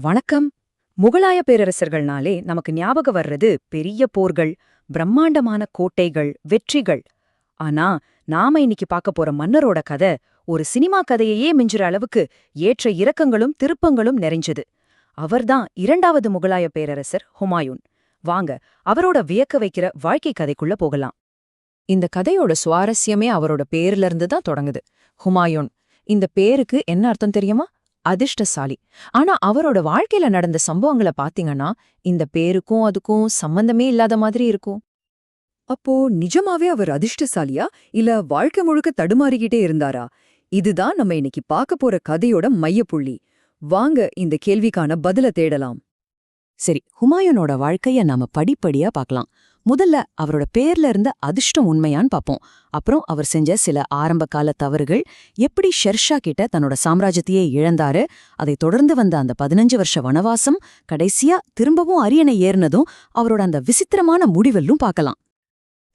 வணக்கம். முகலாய பேரரசர்கள்னாலே நமக்கு ஞாபகம் வர்றது பெரிய போர்கள் பிரம்மாண்டமான கோட்டைகள் வெற்றிகள். ஆனா நாம இன்னைக்கு பார்க்க போற மன்னரோட கதை ஒரு சினிமா கதையையே மிஞ்சுற அளவுக்கு ஏற்ற இறக்கங்களும் திருப்பங்களும் நிறைஞ்சது. அவர்தான் இரண்டாவது முகலாய பேரரசர் ஹுமாயூன். வாங்க அவரோட வியக்க வைக்கிற வாழ்க்கை கதைக்குள்ள போகலாம். இந்த கதையோட சுவாரஸ்யமே அவரோட பேர்ல இருந்து தான் தொடங்குது. ஹுமாயூன் இந்த பேருக்கு என்ன அர்த்தம் தெரியுமா? அதிர்ஷ்டசாலி. ஆனா அவரோட வாழ்க்கையில நடந்த சம்பவங்களை பாத்தீங்கன்னா இந்த பேருக்கும் அதுக்கும் சம்பந்தமே இல்லாத மாதிரி இருக்கும். அப்போ நிஜமாவே அவர் அதிர்ஷ்டசாலியா? இல்ல வாழ்க்கை முழுக்க தடுமாறிக்கிட்டே இருந்தாரா? இதுதான் நம்ம இன்னைக்கு பார்க்க போற கதையோட மையப்புள்ளி. வாங்க இந்த கேள்விக்கான பதில தேடலாம். சரி ஹுமாயூனோட வாழ்க்கைய நாம படிப்படியா பார்க்கலாம் முதல்ல அவரோட பேர்ல இருந்த அதிர்ஷ்டம் உண்மையான்னு பாப்போம். அப்புறம் அவர் செஞ்ச சில ஆரம்ப கால தவறுகள் எப்படி ஷெர்ஷா கிட்ட தன்னோட சாம்ராஜ்யத்தையே இழந்தாரு அதை தொடர்ந்து வந்த அந்த பதினஞ்சு வருஷ வனவாசம் கடைசியா திரும்பவும் அரியணை ஏறினதும் அவரோட அந்த விசித்திரமான முடிவெல்லும் பார்க்கலாம்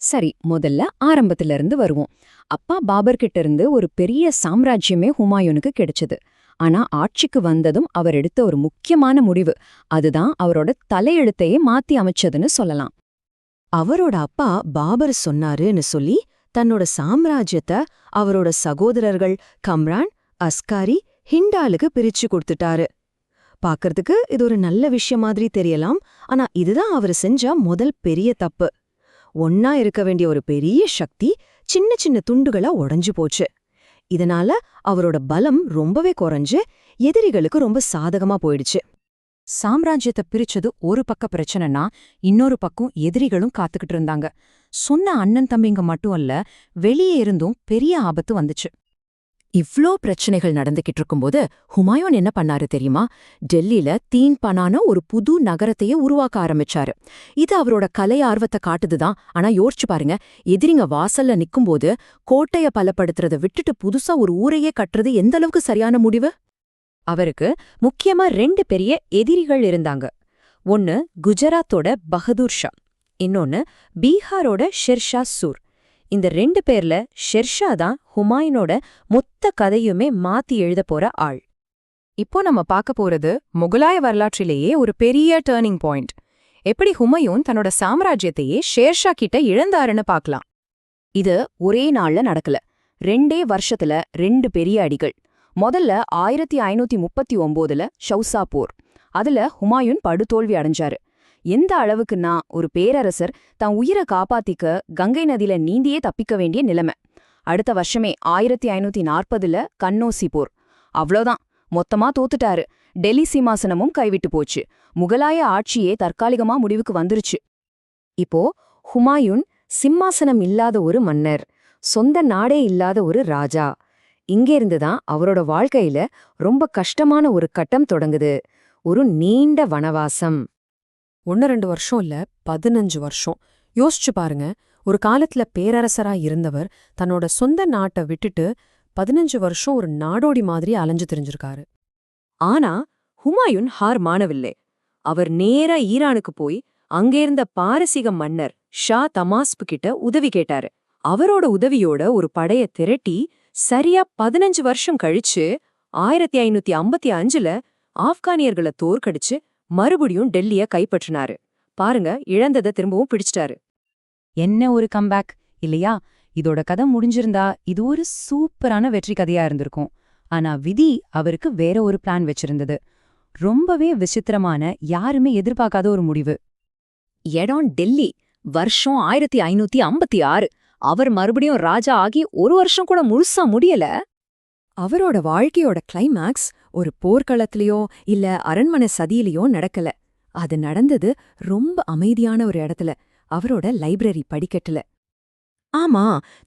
சரி முதல்ல ஆரம்பத்துல இருந்து வருவோம். அப்பா பாபர் கிட்ட இருந்து ஒரு பெரிய சாம்ராஜ்யமே ஹுமாயூனுக்கு கிடைச்சது. ஆனா ஆட்சிக்கு வந்ததும் அவர் எடுத்த ஒரு முக்கியமான முடிவு. அதுதான் அவரோட தலையெழுத்தையே மாத்தி அமைச்சதுன்னு சொல்லலாம். அவரோட அப்பா பாபர் சொன்னாருன்னு சொல்லி தன்னோட சாம்ராஜ்யத்தை அவரோட சகோதரர்கள் கம்ரான் அஸ்காரி ஹிண்டாலுக்கு பிரிச்சு கொடுத்துட்டாரு. பாக்கறதுக்கு இது ஒரு நல்ல விஷயம் மாதிரி தெரியலாம். ஆனா இதுதான் அவர் செஞ்ச முதல் பெரிய தப்பு. ஒன்னா இருக்க வேண்டிய ஒரு பெரிய சக்தி சின்ன சின்ன துண்டுகளா உடைஞ்சு போச்சு. இதனால அவரோட பலம் ரொம்பவே குறைஞ்சு எதிரிகளுக்கு ரொம்ப சாதகமா போயிடுச்சு. சாம்ராஜ்யத்தை பிரிச்சது ஒரு பக்க பிரச்சனைனா இன்னொரு பக்கம் எதிரிகளும் காத்துக்கிட்டு இருந்தாங்க. சொன்ன அண்ணன் தம்பிங்க மட்டும் அல்ல வெளியே இருந்தும் பெரிய ஆபத்து வந்துச்சு. இவ்ளோ பிரச்சனைகள் நடந்துகிட்டு இருக்கும்போது ஹுமாயூன் என்ன பண்ணாரு தெரியுமா? டெல்லியில தீன் பனான ஒரு புது நகரத்தையே உருவாக்க ஆரம்பிச்சாரு. இது அவரோட கலை ஆர்வத்தை காட்டுதுதான். ஆனா யோசிச்சு பாருங்க எதிரிங்க வாசல்ல நிக்கும்போது கோட்டைய பலப்படுத்துறத விட்டுட்டு புதுசா ஒரு ஊரையே கட்டுறது எந்த அளவுக்கு சரியான முடிவு? அவருக்கு முக்கியமா ரெண்டு பெரிய எதிரிகள் இருந்தாங்க. ஒன்னு குஜராத்தோட பகதூர் ஷா இன்னொன்னு பீகாரோட ஷெர்ஷா சூர். இந்த ரெண்டு பேர்ல ஷெர்ஷா தான் ஹுமாயூனோட மொத்த கதையுமே மாத்தி எழுத போற ஆள். இப்போ நம்ம பார்க்க போறது முகலாய வரலாற்றிலேயே ஒரு பெரிய டேர்னிங் பாயிண்ட் எப்படி ஹுமயூன் தன்னோட சாம்ராஜ்யத்தையே ஷேர்ஷா கிட்ட இழந்தாருன்னு பார்க்கலாம். இது ஒரே நாள்ல நடக்கல. ரெண்டே வருஷத்துல ரெண்டு பெரிய அடிகள். முதல்ல ஆயிரத்தி ஐநூத்தி முப்பத்தி ஒம்போதுல ஷவுசா போர் அதுல ஹுமாயூன் படுதோல்வி அடைஞ்சாரு. எந்த அளவுக்குன்னா ஒரு பேரரசர் தான் உயிரை காப்பாத்திக்க கங்கை நதியில நீந்தியே தப்பிக்க வேண்டிய நிலைமை. அடுத்த வருஷமே ஆயிரத்தி ஐநூத்தி நாற்பதுல கண்ணோசி போர். அவ்வளோதான். மொத்தமா தோத்துட்டாரு. டெல்லி சிம்மாசனமும் கைவிட்டு போச்சு. முகலாய ஆட்சியே தற்காலிகமா முடிவுக்கு வந்துருச்சு. இப்போ ஹுமாயூன் சிம்மாசனம் இல்லாத ஒரு மன்னர் சொந்த நாடே இல்லாத ஒரு ராஜா. இங்கேருந்து தான் அவரோட வாழ்க்கையில ரொம்ப கஷ்டமான ஒரு கட்டம் தொடங்குது. ஒரு நீண்ட வனவாசம். ஒன்னு ரெண்டு வருஷம் இல்ல பதினஞ்சு வருஷம். யோசிச்சு பாருங்க ஒரு காலத்துல பேரரசரா இருந்தவர் தன்னோட சொந்த நாட்டை விட்டுட்டு பதினஞ்சு வருஷம் ஒரு நாடோடி மாதிரி அலைஞ்சு தெரிஞ்சிருக்காரு. ஆனா ஹுமாயூன் ஹார் மாணவில்லை அவர் நேரா ஈரானுக்கு போய் அங்கேருந்த பாரசீக மன்னர் ஷா தமாஸ்பு கிட்ட உதவி கேட்டாரு. அவரோட உதவியோட ஒரு படைய திரட்டி சரியா பதினஞ்சு வருஷம் கழிச்சு ஆயிரத்தி ஐநூத்தி ஐம்பத்தி அஞ்சுல ஆப்கானியர்களை தோற்கடிச்சு மறுபடியும் டெல்லிய கைப்பற்றினாரு. பாருங்க இழந்ததை திரும்பவும் பிடிச்சிட்டாரு. என்ன ஒரு கம்பேக் இல்லையா? இதோட கதை முடிஞ்சிருந்தா இது ஒரு சூப்பரான வெற்றி கதையா இருந்திருக்கும். ஆனா விதி அவருக்கு வேற ஒரு பிளான் வச்சிருந்தது. ரொம்பவே விசித்திரமான யாருமே எதிர்பார்க்காத ஒரு முடிவு. இடம் டெல்லி வருஷம் ஆயிரத்தி ஐநூத்தி ஐம்பத்தி ஆறு. அவர் மறுபடியும் ராஜா ஆகி ஒரு வருஷம் கூட முழுசா முடியல. அவரோட வாழ்க்கையோட கிளைமாக்ஸ் ஒரு போர்க்களத்திலேயோ இல்ல அரண்மனை சதியிலயோ நடக்கல. அது நடந்தது ரொம்ப அமைதியான ஒரு இடத்துல அவரோட லைப்ரரி படிக்கட்டுல. ஆமா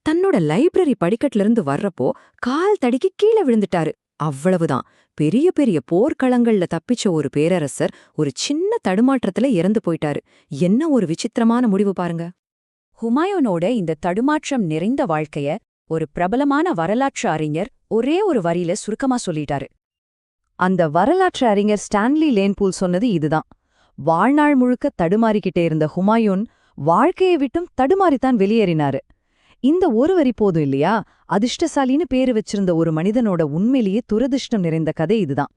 தன்னோட லைப்ரரி படிக்கட்டுல இருந்து வர்றப்போ கால் தடிக்கு கீழே விழுந்துட்டாரு. அவ்வளவுதான். பெரிய பெரிய போர்க்களங்கள்ல தப்பிச்ச ஒரு பேரரசர் ஒரு சின்ன தடுமாற்றத்துல இறந்து போயிட்டாரு. என்ன ஒரு விசித்திரமான முடிவு பாருங்க. ஹுமாயூனோட இந்த தடுமாற்றம் நிறைந்த வாழ்க்கைய ஒரு பிரபலமான வரலாற்று அறிஞர் ஒரே ஒரு வரியில சுருக்கமா சொல்லிட்டாரு. அந்த வரலாற்று அறிஞர் ஸ்டான்லி லேன்பூல் சொன்னது இதுதான். வாழ்நாள் முழுக்க தடுமாறிக்கிட்டே இருந்த ஹுமாயூன் வாழ்க்கையை விட்டும் தடுமாறித்தான் வெளியேறினாரு. இந்த ஒரு வரி போதும் இல்லையா? அதிர்ஷ்டசாலின்னு பேரு வச்சிருந்த ஒரு மனிதனோட உண்மையிலேயே துரதிர்ஷ்டம் நிறைந்த கதை இதுதான்.